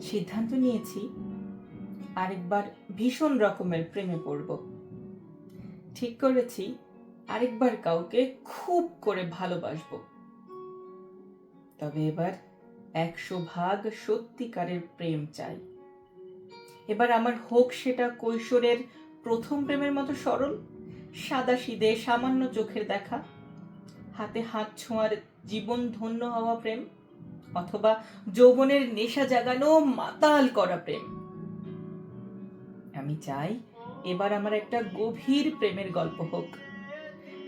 সিদ্ধান্ত নিয়েছি, আরেকবার ভীষণ রকমের প্রেমে পড়ব। ঠিক করেছি, আরেকবার কাউকে খুব করে ভালোবাসবো। তবে এবার একশো ভাগ সত্যিকারের প্রেম চাই। এবার আমার হোক সেটা কৈশোরের প্রথম প্রেমের মতো সরল, সাদা সিদে সামান্য চোখের দেখা, হাতে হাত ছোঁয়ার জীবন ধন্য হওয়া প্রেম অথবা যৌবনের নেশা জাগানো মাতাল করা প্রেম। আমি চাই এবার আমার একটা গভীর প্রেমের গল্প হোক।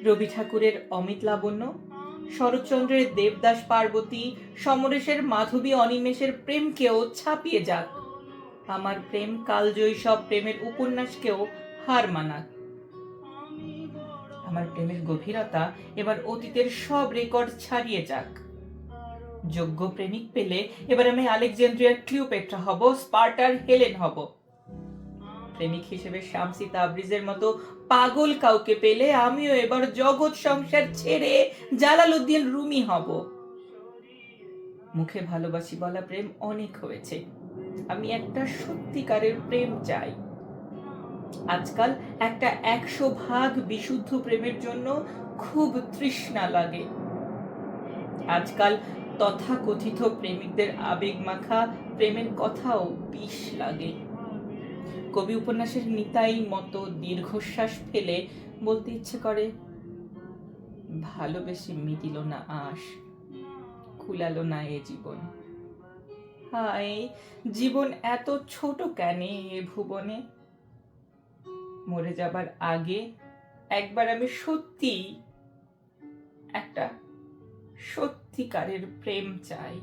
রবি ঠাকুরের অমিত লাবণ্য, শরৎচন্দ্রের দেবদাস পার্বতী, সমরেশের মাধবী অনিমেষের প্রেমকেও ছাপিয়ে যাক। আমার প্রেম কালজয়ী সব প্রেমের উপন্যাসকেও হার মানাক। আমার প্রেমের গভীরতা এবার অতীতের সব রেকর্ড ছাড়িয়ে যাক। যোগ্য প্রেমিক পেলে এবার আমি আলেকজান্দ্রিয়ার ক্লিওপেট্রা হব, স্পার্টার হেলেন হব। প্রেমিক হিসেবে শামসি তাবরিজের মতো পাগল কাউকে পেলে আমিও এবার জগৎ সংসার ছেড়ে জালালউদ্দিন রুমি হব। মুখে ভালোবাসি বলা প্রেম অনেক হয়েছে। আমি একটা সত্যিকারের প্রেম চাই। আজকাল একটা একশো ভাগ বিশুদ্ধ প্রেমের জন্য খুব তৃষ্ণা লাগে। আজকাল তথাকথিত প্রেমিকদের আবেগ মাখা প্রেমের কথাও বিষ লাগে। কবি উপন্যাসের নিতাই মতো দীর্ঘশ্বাস ফেলে বলতে ইচ্ছে করে, ভালোবেসে মিটিল না আশ খুলালো না এ জীবন। হায়, জীবন এত ছোট কেন এ ভুবনে? মরে যাবার আগে একবার আমি সত্যি একটা সত্যিকারের প্রেম চাই।